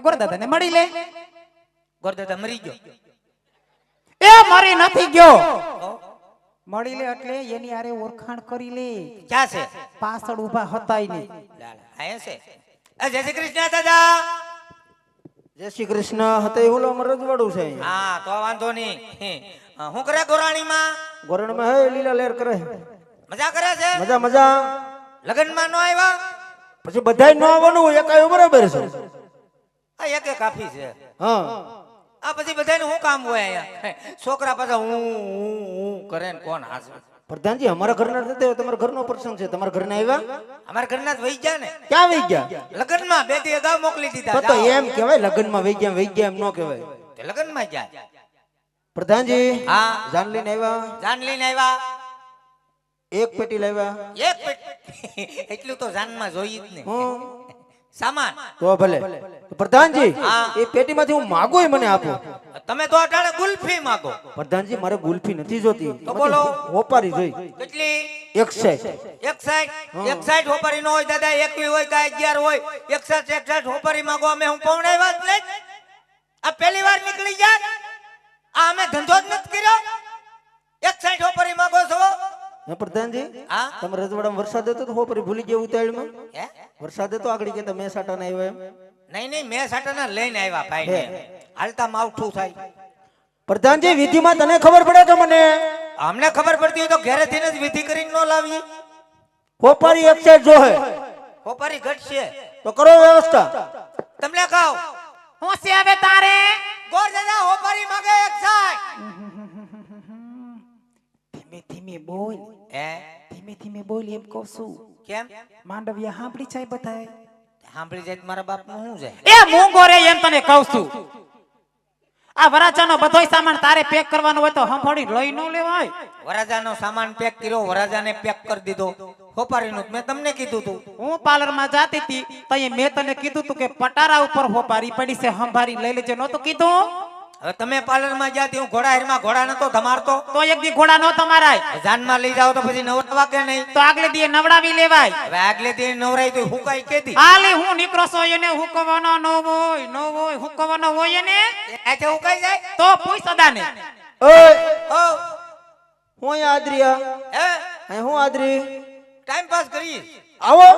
ગોરદાદાને મળી લે. ગોરદાદા મરી ગયો. એ મરી નથી ગયો. મળી લે એટલે એની આરે ઓળખાણ કરી લે. ક્યાં છે? પાછળ ઊભા હતા નહીં. આયા છે. જય શ્રી કૃષ્ણ દાદા. જય શ્રી કૃષ્ણ હતે એવું લો રજવાડું છે હા તો વાંધો નહીં. હું. કરે ગોરાણીમાં? ગોરણમાં હે લીલા લેર કરે. મજા કરે છે? મજા મજા. લગ્નમાં નો આવ્યા? પછી બધાય ન આવવાનું એકાય બરાબર છે. આ એક એક કાફી છે. હા. આ પછી બધાને શું કામ હોય અહીંયા? છોકરા પાછા હું હું હું કરે ને કોણ હાસે પ્રધાનજી અમારા ઘરના નથી તમારા ઘરનો પ્રસંગ છે. તમારા ઘરના આવ્યા? અમારા ઘરના વહી ગયા ને. ક્યાં વહી ગયા? લગ્નમાં બે દી અગાઉ મોકલી દીધા. તો એમ કહેવાય લગ્નમાં વહી ગયા વહી ગયા એમ ન કહેવાય. લગ્નમાં જાય. પ્રધાનજી હા. જાન લઈને આવ્યા? જાન લઈને આવ્યા. એક પેટી લાવ્યા? એક પેટી. એટલું તો જાનમાં જોઈ જ ને. સામાન? તો ભલે. પ્રધાનજી. એ પેટીમાંથી હું માગું મને આપો. તમે તો અટાણે ગુલ્ફી માગો. પ્રધાનજી મારે ગુલ્ફી નથી જોતી. તો બોલો. ઓપારી જોઈ. કેટલી? એક સાઈડ. એક સાઈડ? એક સાઈડ હોપારી નો હોય દાદા એકવી હોય કાંઈ અગિયાર હોય. એક સાઈડ એક સાઈડ હોપારી માગો. અમે હું પૌણે વાત નહીં આ પહેલી વાર નીકળી જાય. આ અમે ધંધો જ નથી કર્યો. એક સાઈડ હોપારી માંગો છો. પ્રધાનજી? હા? તમે રજવાડામાં વરસાદ હતો તો હોપરી ભૂલી ગયા ઉતાવળમાં? વરસાદ હતો આગળ કે તમે સાટાના આવ્યા એમ? નહીં નહીં મેં સાટાના લઈને આવ્યા ભાઈ. ને હાલતા માવઠું થાય. પ્રધાનજી વિધિમાં તને ખબર પડે કે મને? અમને ખબર પડતી હોય તો ઘરેથી જ વિધિ કરીને ન લાવીએ. હોપારી એક સાઈડ જોહે હોપારી ઘટશે તો કરો વ્યવસ્થા. તમને કહો. હું છે હવે તારે? ગોર દાદા હોપારી માંગે એક સાઈડ ધીમે બોલ. એ ધીમે ધીમે બોલ એમ કહું છું. કેમ? માંડવિયા સાંભળી જાય બધાય. સાંભળી જાય મારા બાપનું શું જાય? એ મૂંગો રે એમ તને કહું છું. આ વરાજાનો બધોય સામાન તારે પેક કરવાનો હોય તો હંફોડી લઈ ન લેવાય. વરાજાનો સામાન પેક કર્યો વરાજાને પેક કરી દીધો. હોપારીનું મેં તમને કીધું તું. હું પાર્લરમાં જાતી હતી તો મેં તને કીધું તું કે પટારા ઉપર હોપારી પડી છે હંભારી લઈ લેજે. નહોતું કીધું? હવે તમે પાર્લરમાં જ્યાં હું ઘોડા હેરમાં ઘોડા નતો ધમારતો તો? એક દી ઘોડા નો તમારાય જાનમાં લઈ જાઓ તો પછી નવરાવા કે નહીં? તો આગલે દી નવડાવી લેવાય. હવે આગલે દી નવરાઈ તો હું કઈ કેતી હાલી હું નીકળો છો એને હુકવાનો નો હોય નો હોય હુકવાનો હોય ને આજે કઈ જાય? તો પૂછ સદાને ઓય! ઓ હું આદરિયા હે? અહીં હું આદરી ટાઈમ પાસ કરી આવો.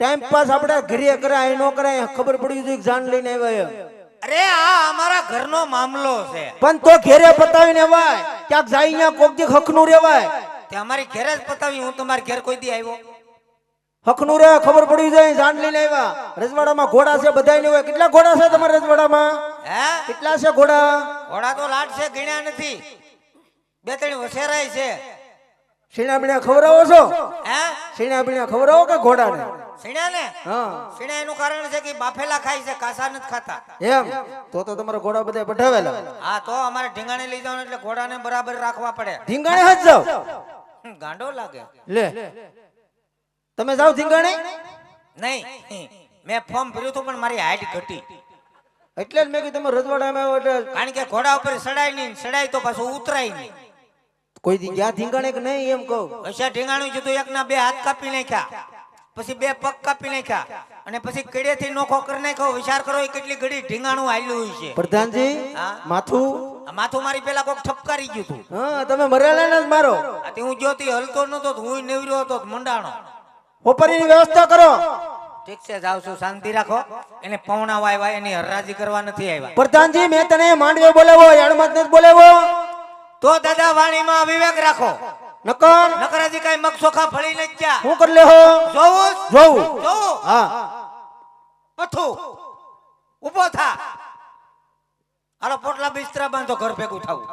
ટાઈમ પાસ આપણે ઘરે કરાય નો કરાય ખબર પડી કે જાન લઈને આવ્યા એમ. અરે આ અમારા ઘરનો મામલો છે. પણ તો ઘેરે પતાવીને વાય ક્યાંક જાય અહીંયા કોક દી હકનું રેવાય. તે અમારી ઘેરે જ પતાવી હું તમારા ઘેર કોઈ દી આવ્યો. હકનું રે ખબર પડી જાય જાન લઈને આવ્યા. રજવાડામાં ઘોડા છે બધાય હોય. કેટલા ઘોડા છે તમારા રજવાડામાં? હે? કેટલા છે ઘોડા? ઘોડા તો લાડ છે ગણ્યા નથી. બે ત્રણ વસેરાય છે. શીણા બીણા ખવડાવો છો? હે? સીણા બીણા ખવડાવો કે ઘોડાને? સીણા ને હા. સીણા એનું કારણ છે કે બાફેલા ખાય છે કાસા નથી ખાતા. એમ. તો તો તમારા ઘોડા બધા બઢાવેલા હા તો અમારે ઢીંગાણે લઈ જવાનું એટલે ઘોડાને બરાબર રાખવા પડે. ઢીંગાણે હજ જાવ ગાંડો લાગે. લે. તમે જાવ ઢીંગાણે? નહીં. મેં ફોર્મ ભર્યું હતું પણ મારી હાઈટ ઘટી. એટલે જ મેં કીધું તમે રજવાડામાં આવ્યો એટલે કારણ કે ઘોડા ઉપર સડાય નહીં સડાય તો પાછું ઉતરાય નહીં. કોઈ દી ગયા ધીંગાણે કે નહીં એમ કહું. હશે છે એક એકના બે હાથ કાપી નાખ્યા. પછી બે પગ કાપી નાખ્યા. અને પછી કડેથી નોખો કરી નાખ્યો. વિચાર કરો એ કેટલી ઘડી ઢીંગાણું હાલ્યું હોય છે. પ્રધાનજી માથું? માથું મારી પેલા કોક ઠપકારી ગયું હતું. હા તમે મરેલા ને જ મારો હું જોતી હલતો નતો તો હું નેવર્યો હતો તો મંડાણો. હોપરીની વ્યવસ્થા કરો. ઠીક છે જાવ છું શાંતિ રાખો. એને પૌણાવા વાય એની હરરાજી કરવા નથી આવ્યા. પ્રધાનજી મેં તને માંડવે બોલાવો યાડમાં નથી બોલાવો તો દાદા વાણીમાં વિવેક રાખો. નકર? નકર હજી કઈ મગ ફળી નથી ગયા. શું કરી લેહો? જોવું જોવું જોવું હા. પથુ ઊભો થા. હાલો પોટલા બિસ્તરા બાંધો ઘર ભેગું થાવું.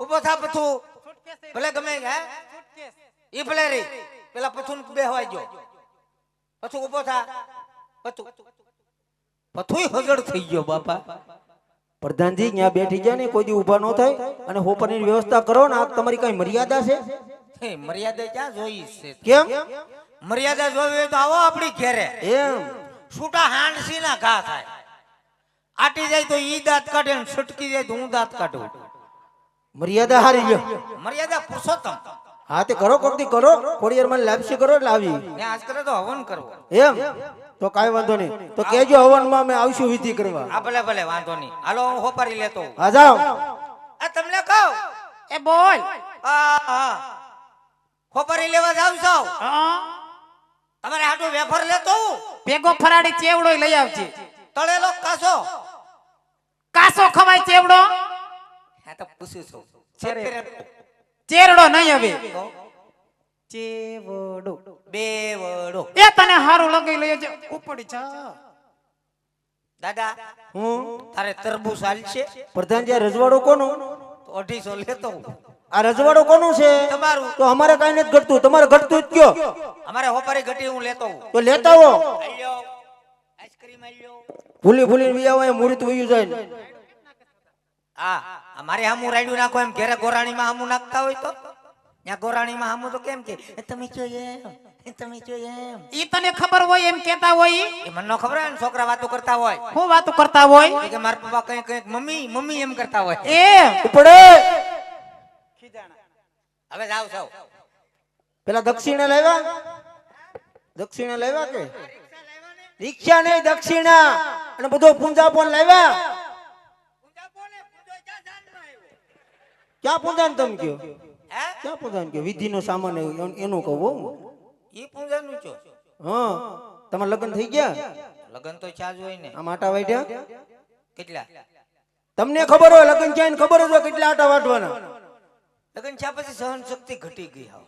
ઊભો થા પથુ ભલે ગમે હે? ઈ ભલે રી. પેલા પથું બેહવાઈ ગયો. પથુ ઊભો થા. પથુ પથુ હજળ થઈ ગયો બાપા. પ્રધાનજી ત્યાં બેઠી ગયા ને કોઈ દી ઊભા ન થાય અને હોપરની વ્યવસ્થા કરો ને આ તમારી કઈ મર્યાદા છે? મર્યાદા ક્યાં જોઈ છે? કેમ? મર્યાદા જોવી તો આવો આપણી ઘેરે. એમ. છૂટા હાંડસી ના ઘા થાય. આટી જાય તો ઈ દાંત કાઢે ને છટકી જાય તો હું દાંત કાઢું. મર્યાદા હારી ગયો મર્યાદા પુરુષોત્તમ. હા તે કરો કોક દી કરો. ખોડિયાર મને લાપસી કરો એટલે આવી. આજ કરે તો હવન કરવો. એમ. તો કાંઈ વાંધો નહીં. તો કેજો હવનમાં અમે આવશું વિધિ કરવા. આ ભલે ભલે વાંધો નહીં. હાલો હું હોપારી લેતો. હા જાઓ. આ તમને કહું? એ બોલ. હા હા. હોપારી લેવા જાવ છો? હા. તમારે હાટું વેફર લેતો ભેગો ફરાડી ચેવડો લઈ આવજે. તળેલો કાસો? કાસો ખવાય ચેવડો? હા તો પૂછું છું. ચેરડો નહીં હવે. ચેવડો બેવડો. એ તને હારું લગાઈ લઈ ઉપડી જા. દાદા હું? તારે તરબૂચ હાલશે? પ્રધાન જે રજવાડો કોનો? તો અઢીસો લેતો. આ રજવાડો કોનું છે? તમારું. તો અમારે કાંઈ નથી ઘટતું. તમારે ઘટતું જ કયો? અમારે હોપારી ઘટી હું લેતો હું. તો લેતા હો. આઈસ્ક્રીમ આલ્યો. ભૂલી ભૂલી વિયા હોય મૂર્ત વયું જાય. ને. હા અમારે હામું રાડ્યું નાખો એમ ઘેરે ગોરાણીમાં હામું નાખતા હોય તો? ત્યાં ગોરાણીમાં હામું તો કેમ કે તમે જો એમ એ તમે જો એમ. ઈ તને ખબર હોય એમ કેતા હોય એ મને ન ખબર હોય ને? છોકરા વાતો કરતા હોય. હું વાતો કરતા હોય? કે મારા પપ્પા કઈ કઈ મમ્મી મમ્મી એમ કરતા હોય. એ ઉપડે! હવે જાવ જાવ પેલા દક્ષિણા લાવ્યા? દક્ષિણા લાવ્યા કે? રિક્ષા નહીં દક્ષિણા! અને બધો પૂંજા પણ લાવ્યા ક્યાં પૂંજા ને તમે કયો ક્યાં પૂંજા કે વિધિ નો સામાન એનું- કહું હો. ઈ પૂજાનું છો. હા. તમારા લગ્ન થઈ ગયા? લગ્ન તો ચાજ હોય ને. આમ આટા વાઢ્યા? કેટલા? તમને ખબર હોય લગ્ન ક્યાં ખબર હોય કેટલા આટા વાટવાના લગન ચા પછી સહન શક્તિ ઘટી ગઈ હાવ.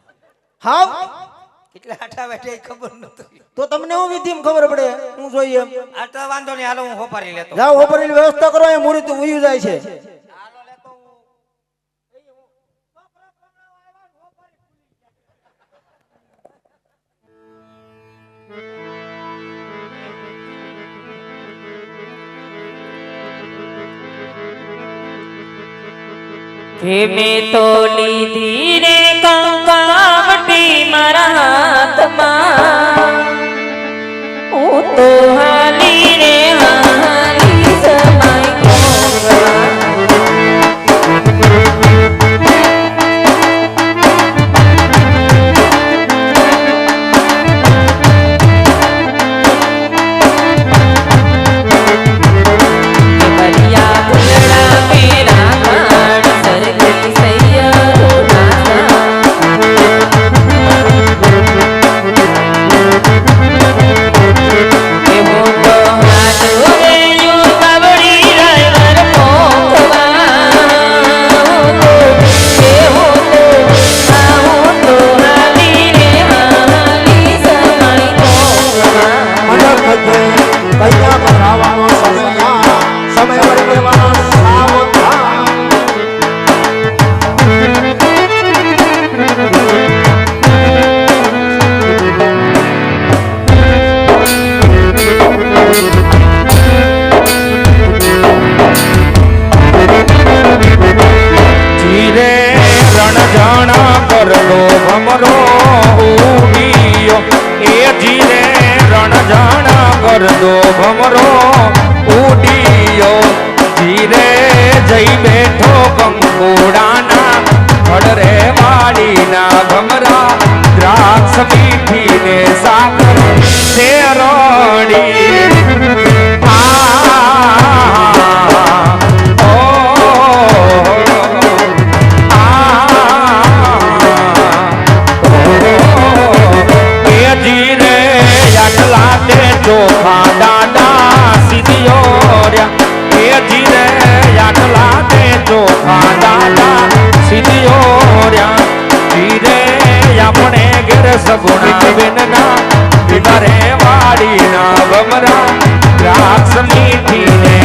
હાવ? કેટલા આટા બેઠે ખબર નતું તો તમને હું વિધિ ખબર પડે? હું જોઈએ આટા વાંધો નહીં હાલો હું હોપારી લેતો. જાઓ હોપારી વ્યવસ્થા કરો એ મૂર્તિ ઉયું જાય છે. મેં તો લીધી રે કંકાવટી મારા હાથમાં. હું તો હાલી ભમરો સગુણા વિનના વિતરે વાડીના બમરા રાક્ષ મીઠી ને